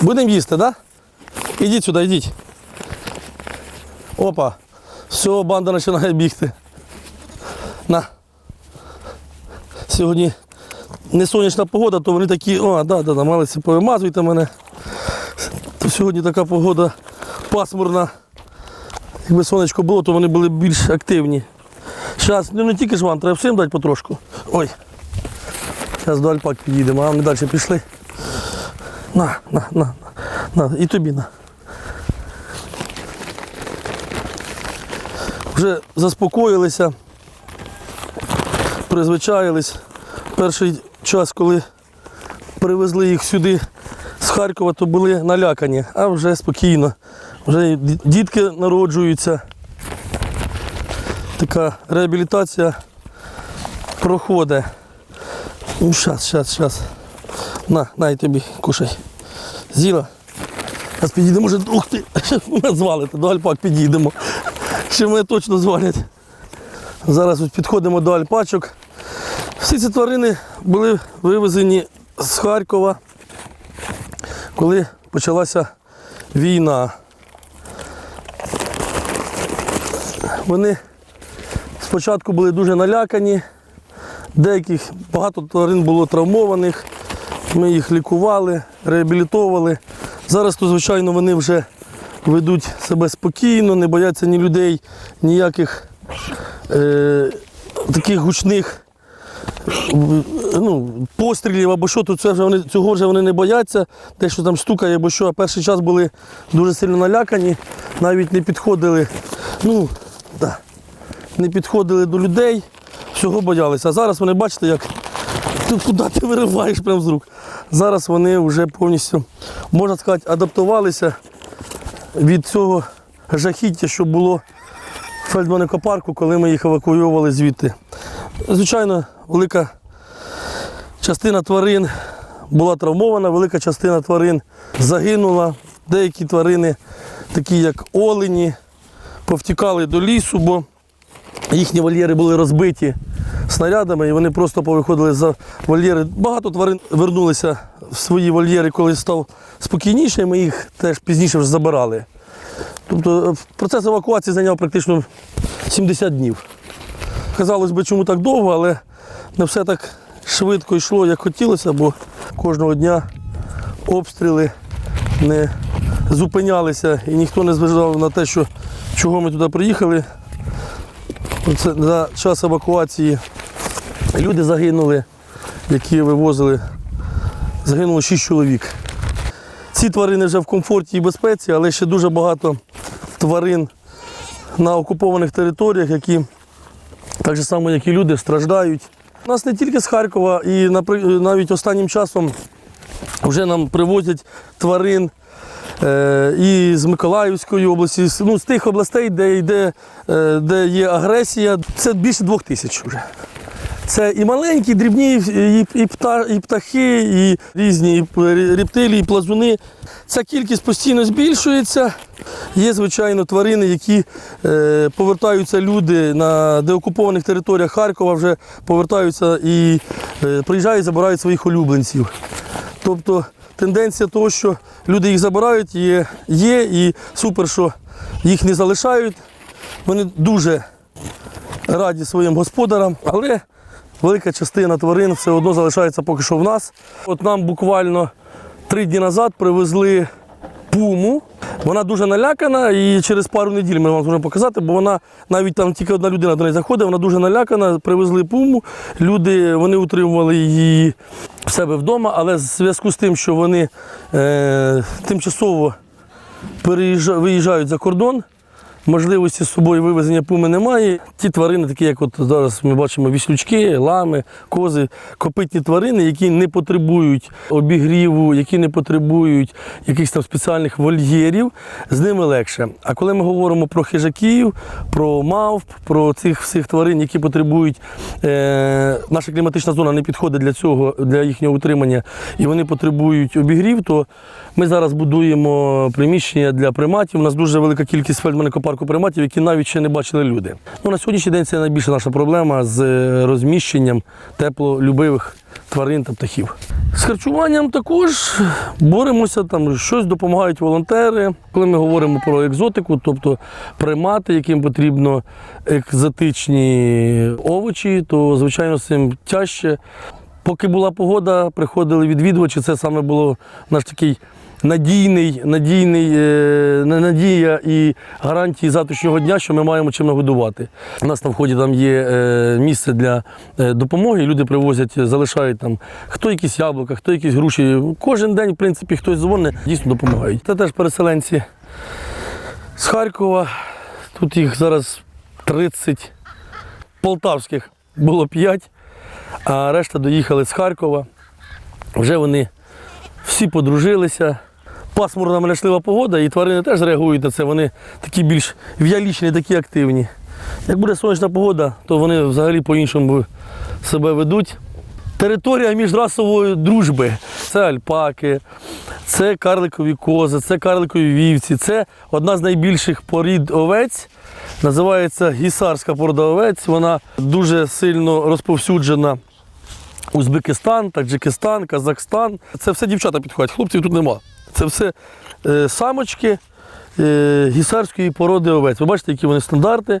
Будемо їсти, так? Да? Ідіть сюди, йдіть. Опа. Все, банда починає бігти. На. Сьогодні не сонячна погода, то вони такі, о, да, да, да, малиці повимазуйте мене. То сьогодні така погода пасмурна. Якби сонечко було, то вони були більш активні. Зараз, ну не тільки ж вам, треба всім дати потрошку. Ой. Зараз до Альпак підійдемо, а вони далі пішли. На, на, на, на. І тобі на. Вже заспокоїлися, призвичаїлись. Перший час, коли привезли їх сюди з Харкова, то були налякані, а вже спокійно. Вже дітки народжуються. Така реабілітація проходить. Ну, щас, щас, щас. На, на і тобі, кушай. З'їла. Зараз підійдемо, може, ух ти, мене звалите, до альпак підійдемо. Ще мене точно звалять. Зараз ось підходимо до альпачок. Всі ці тварини були вивезені з Харкова, коли почалася війна. Вони спочатку були дуже налякані, деяких багато тварин було травмованих. Ми їх лікували, реабілітовували. Зараз, то, звичайно, вони вже ведуть себе спокійно, не бояться ні людей, ніяких е, таких гучних ну, пострілів або що, то це вже вони, цього вже вони не бояться, те, що там стукає або що. А перший час були дуже сильно налякані, навіть не підходили, ну, да, не підходили до людей, всього боялися. А зараз вони бачите, як ти куди ти вириваєш прямо з рук. Зараз вони вже повністю, можна сказати, адаптувалися від цього жахіття, що було в Фельдманекопарку, коли ми їх евакуювали звідти. Звичайно, велика частина тварин була травмована, велика частина тварин загинула. Деякі тварини, такі як олені, повтікали до лісу, бо їхні вольєри були розбиті снарядами, і вони просто повиходили за вольєри. Багато тварин вернулися в свої вольєри, коли став спокійніше, ми їх теж пізніше вже забирали. Тобто е, процес евакуації зайняв практично 70 днів. Казалось би, чому так довго, але не все так швидко йшло, як хотілося, бо кожного дня обстріли не зупинялися і ніхто не зважав на те, що, чого ми туди приїхали. Це за час евакуації люди загинули, які вивозили. Загинуло 6 чоловік. Ці тварини вже в комфорті і безпеці, але ще дуже багато тварин на окупованих територіях, які так же само, як і люди, страждають. У нас не тільки з Харкова, і навіть останнім часом вже нам привозять тварин е, і з Миколаївської області, ну, з тих областей, де йде, е, де є агресія. Це більше двох тисяч вже. Це і маленькі, дрібні, і, і, і птахи, і різні і рептилії, і плазуни. Ця кількість постійно збільшується. Є, звичайно, тварини, які е, повертаються люди на деокупованих територіях Харкова, вже повертаються і е, приїжджають, забирають своїх улюбленців. Тобто тенденція того, що люди їх забирають, є, є і супер, що їх не залишають. Вони дуже раді своїм господарам, але велика частина тварин все одно залишається поки що в нас. От нам буквально три дні назад привезли пуму. Вона дуже налякана, і через пару неділь ми вам зможемо показати, бо вона навіть там тільки одна людина до неї заходить, вона дуже налякана. Привезли пуму. Люди вони утримували її в себе вдома, але в зв'язку з тим, що вони е, тимчасово виїжджають за кордон. Можливості з собою вивезення пуми немає. Ті тварини, такі як от зараз ми бачимо віслючки, лами, кози, копитні тварини, які не потребують обігріву, які не потребують якихось там спеціальних вольєрів, з ними легше. А коли ми говоримо про хижаків, про мавп, про цих всіх тварин, які потребують, е, наша кліматична зона не підходить для цього, для їхнього утримання, і вони потребують обігрів, то ми зараз будуємо приміщення для приматів. У нас дуже велика кількість паркоприматів, які навіть ще не бачили люди. Ну, на сьогоднішній день це найбільша наша проблема з е, розміщенням теплолюбивих тварин та птахів. З харчуванням також боремося, там щось допомагають волонтери. Коли ми говоримо про екзотику, тобто примати, яким потрібно екзотичні овочі, то звичайно з цим тяжче. Поки була погода, приходили відвідувачі. Це саме було наш такий надійний, надійний, е, надія і гарантії завтрашнього дня, що ми маємо чим нагодувати. У нас на вході там є е, місце для е, допомоги. Люди привозять, залишають там хто якісь яблука, хто якісь груші. Кожен день, в принципі, хтось дзвонить, дійсно допомагають. Це теж переселенці з Харкова. Тут їх зараз 30 полтавських було 5 а решта доїхали з Харкова. Вже вони всі подружилися. Пасмурна менешлива погода, і тварини теж реагують на це. Вони такі більш в'ялічні, такі активні. Як буде сонячна погода, то вони взагалі по-іншому себе ведуть. Територія міжрасової дружби це альпаки, це карликові кози, це карликові вівці. Це одна з найбільших порід овець. Називається гісарська порода овець. Вона дуже сильно розповсюджена. Узбекистан, Таджикистан, Казахстан. Це все дівчата підходять, хлопців тут нема. Це все е, самочки е, гісарської породи овець. Ви бачите, які вони стандарти.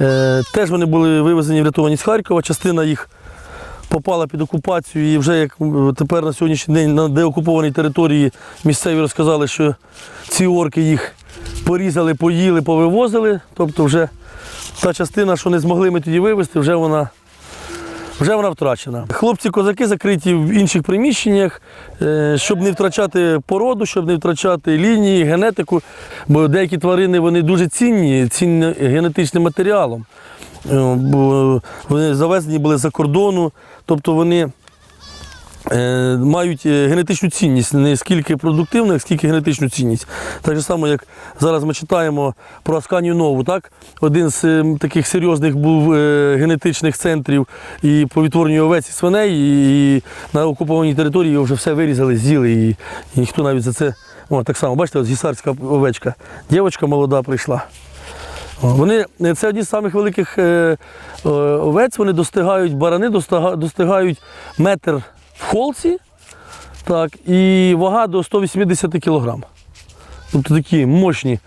Е, теж вони були вивезені, врятовані з Харкова. Частина їх попала під окупацію і вже як тепер на сьогоднішній день на деокупованій території місцеві розказали, що ці орки їх порізали, поїли, повивозили. Тобто вже та частина, що не змогли ми тоді вивезти, вже вона вже вона втрачена. Хлопці-козаки закриті в інших приміщеннях, е, щоб не втрачати породу, щоб не втрачати лінії, генетику. Бо деякі тварини вони дуже цінні, цінні генетичним матеріалом. Е, вони завезені були за кордону, тобто вони мають е, генетичну цінність, не скільки продуктивну, як скільки генетичну цінність. Так само, як зараз ми читаємо про Асканію Нову, так? один з е, таких серйозних був е, генетичних центрів і по овець і свиней, і, на окупованій території вже все вирізали, з'їли, і, ніхто навіть за це. О, так само, бачите, ось гісарська овечка. Дівчинка молода прийшла. Вони, це одні з самих великих е, е, овець, вони достигають, барани достигають метр в холці, так, і вага до 180 кг. Тобто такі мощні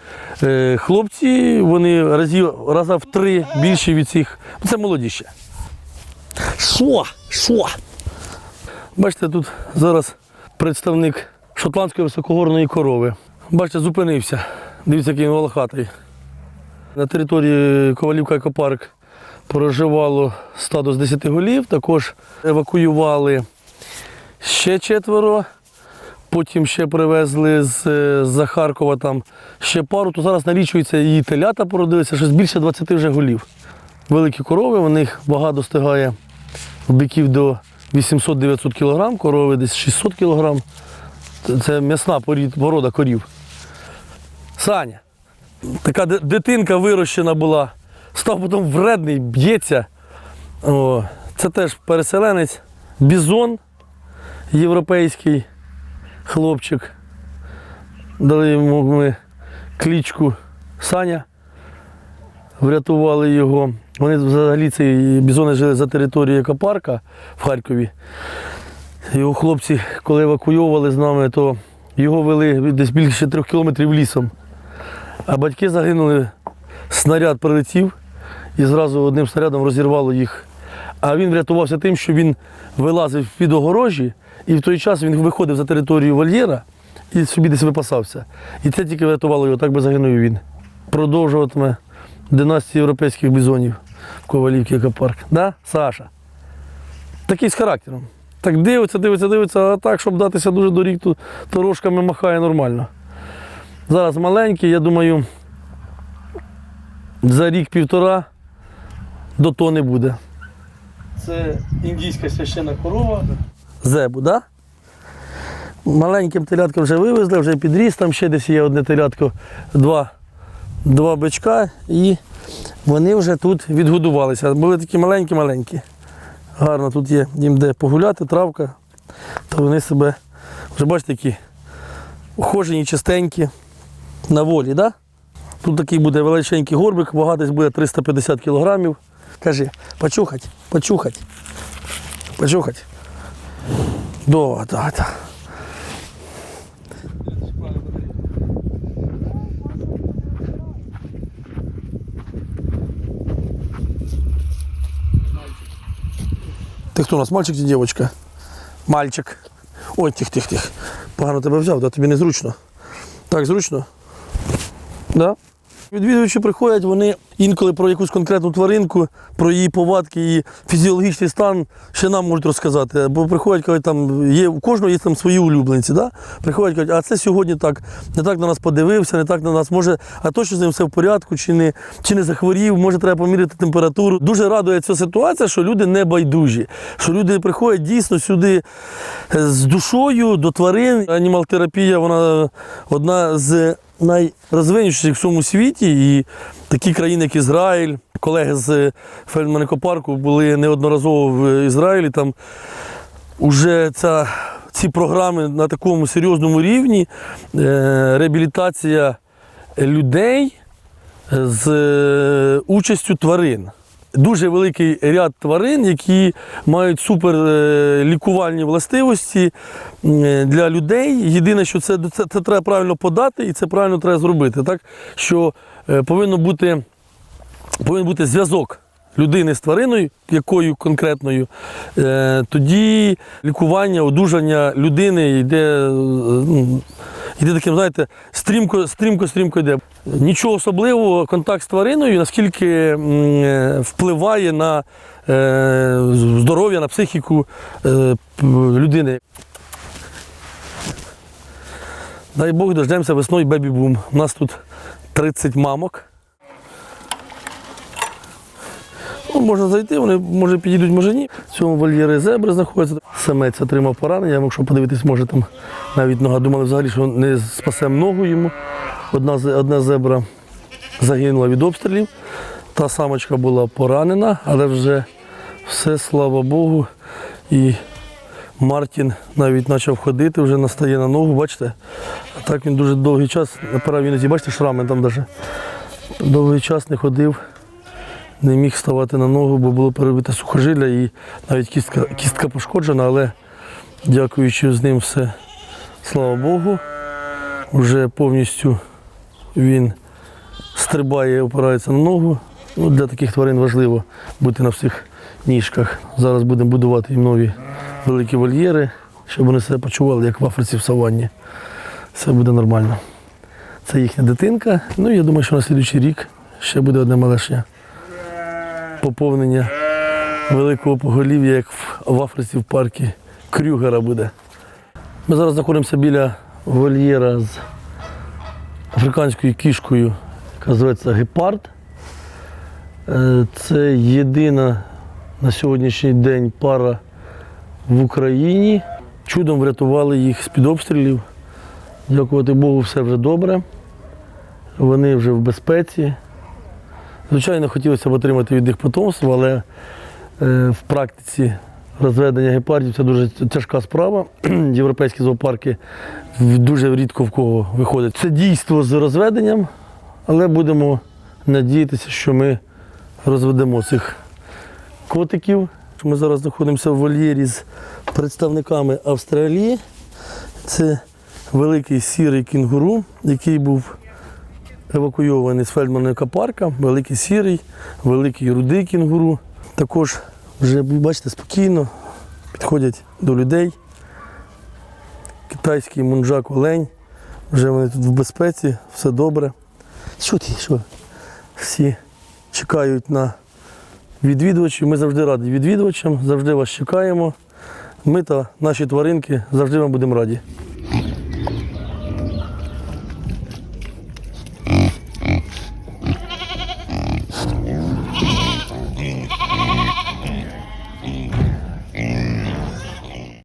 е, хлопці, вони разів, раза в три більші від цих. Це молоді ще. Що? Що? Бачите, тут зараз представник шотландської високогорної корови. Бачите, зупинився. Дивіться, який він волохатий. На території Ковалівка екопарк проживало стадо з 10 голів. Також евакуювали ще четверо. Потім ще привезли з, е, з Харкова там ще пару, то зараз налічується і телята породилися, щось більше 20 вже голів. Великі корови, у них вага достигає биків до 800-900 кг, корови десь 600 кг. Це м'ясна порода корів. Саня, така дитинка вирощена була, став потім вредний, б'ється. Це теж переселенець, бізон європейський хлопчик. Дали йому ми клічку Саня, врятували його. Вони взагалі ці бізони жили за територією екопарка в Харкові. Його хлопці, коли евакуйовували з нами, то його вели десь більше трьох кілометрів лісом. А батьки загинули, снаряд прилетів і зразу одним снарядом розірвало їх. А він врятувався тим, що він вилазив під огорожі, і в той час він виходив за територію вольєра і собі десь випасався. І це тільки врятувало його, так би загинув він. Продовжуватиме династію європейських бізонів в Ковалівці екопарк. Да, Саша? Такий з характером. Так дивиться, дивиться, дивиться, а так, щоб датися дуже до рік, то, торожками махає нормально. Зараз маленький, я думаю, за рік-півтора до тони буде. Це індійська священна корова. Зебу? Да? Маленьким теляткам вже вивезли, вже підріс, там ще десь є одне телятко, два, два бичка, і вони вже тут відгодувалися. Були такі маленькі-маленькі. Гарно тут є їм де погуляти, травка, то вони себе, вже бачите, які ухожені, чистенькі, на волі. Да? Тут такий буде величенький горбик, вага десь буде 350 кілограмів. Кажи, почухать, почухать, почухать. Да, да, да. Ти хто у нас, мальчик чи дівчинка? Мальчик. Ой, тих, тих, тих. Погано тебе взяв, да? тобі незручно. Так, зручно? Да? Відвідувачі приходять, вони інколи про якусь конкретну тваринку, про її повадки, її фізіологічний стан ще нам можуть розказати. Бо приходять, кажуть, там є у кожного є там свої улюбленці. Да? Приходять, кажуть, а це сьогодні так, не так на нас подивився, не так на нас може, а точно з ним все в порядку, чи не, чи не захворів, може треба поміряти температуру. Дуже радує ця ситуація, що люди не байдужі, що люди приходять дійсно сюди е, з душою до тварин. Анімал-терапія вона одна з найрозвинутіших в всьому світі. І такі країни, як Ізраїль, колеги з Фельдманикопарку були неодноразово в Ізраїлі. Там вже ця, ці програми на такому серйозному рівні. Е, реабілітація людей з е, участю тварин. Дуже великий ряд тварин, які мають супер е, лікувальні властивості е, для людей. Єдине, що це, це, це треба правильно подати і це правильно треба зробити. Так? Що е, повинно бути, повинен бути зв'язок людини з твариною, якою конкретною. Тоді лікування, одужання людини йде. Е, ну, Іде таким, знаєте, стрімко, стрімко, стрімко йде. Нічого особливого, контакт з твариною, наскільки е, впливає на е, здоров'я, на психіку е, людини. Дай Бог, дождемося весною бебі-бум. У нас тут 30 мамок. Ну, можна зайти, вони може підійдуть, може ні. В цьому вольєрі зебри знаходяться. Самець отримав поранення. Якщо подивитись, може там навіть нога думали взагалі, що не спасемо ногу йому. Одна, одна зебра загинула від обстрілів. Та самочка була поранена, але вже все, слава Богу. І Мартін навіть почав ходити, вже настає на ногу, бачите? А так він дуже довгий час, напирав іноді, бачите, шрами там навіть. Довгий час не ходив не міг ставати на ногу, бо було перебите сухожилля і навіть кістка, кістка пошкоджена, але дякуючи з ним все, слава Богу, вже повністю він стрибає, опирається на ногу. Ну, для таких тварин важливо бути на всіх ніжках. Зараз будемо будувати їм нові великі вольєри, щоб вони себе почували, як в Африці в саванні. Все буде нормально. Це їхня дитинка. Ну я думаю, що на слідуючий рік ще буде одне малешня поповнення великого поголів'я, як в, Африці в парку Крюгера буде. Ми зараз знаходимося біля вольєра з африканською кішкою, яка зветься гепард. Е, Це єдина на сьогоднішній день пара в Україні. Чудом врятували їх з-під обстрілів. Дякувати Богу, все вже добре. Вони вже в безпеці. Звичайно, хотілося б отримати від них потомство, але е, в практиці розведення гепардів це дуже тяжка справа. Європейські зоопарки дуже рідко в кого виходять. Це дійство з розведенням, але будемо надіятися, що ми розведемо цих котиків. Ми зараз знаходимося в вольєрі з представниками Австралії. Це великий сірий кінгуру, який був евакуйований з Фельдманівка парка, великий сірий, великий рудий кінгуру. Також вже, бачите, спокійно підходять до людей. Китайський мунджак олень. Вже вони тут в безпеці, все добре. Що ти? Що? Всі чекають на відвідувачів. Ми завжди раді відвідувачам, завжди вас чекаємо. Ми та наші тваринки завжди вам будемо раді.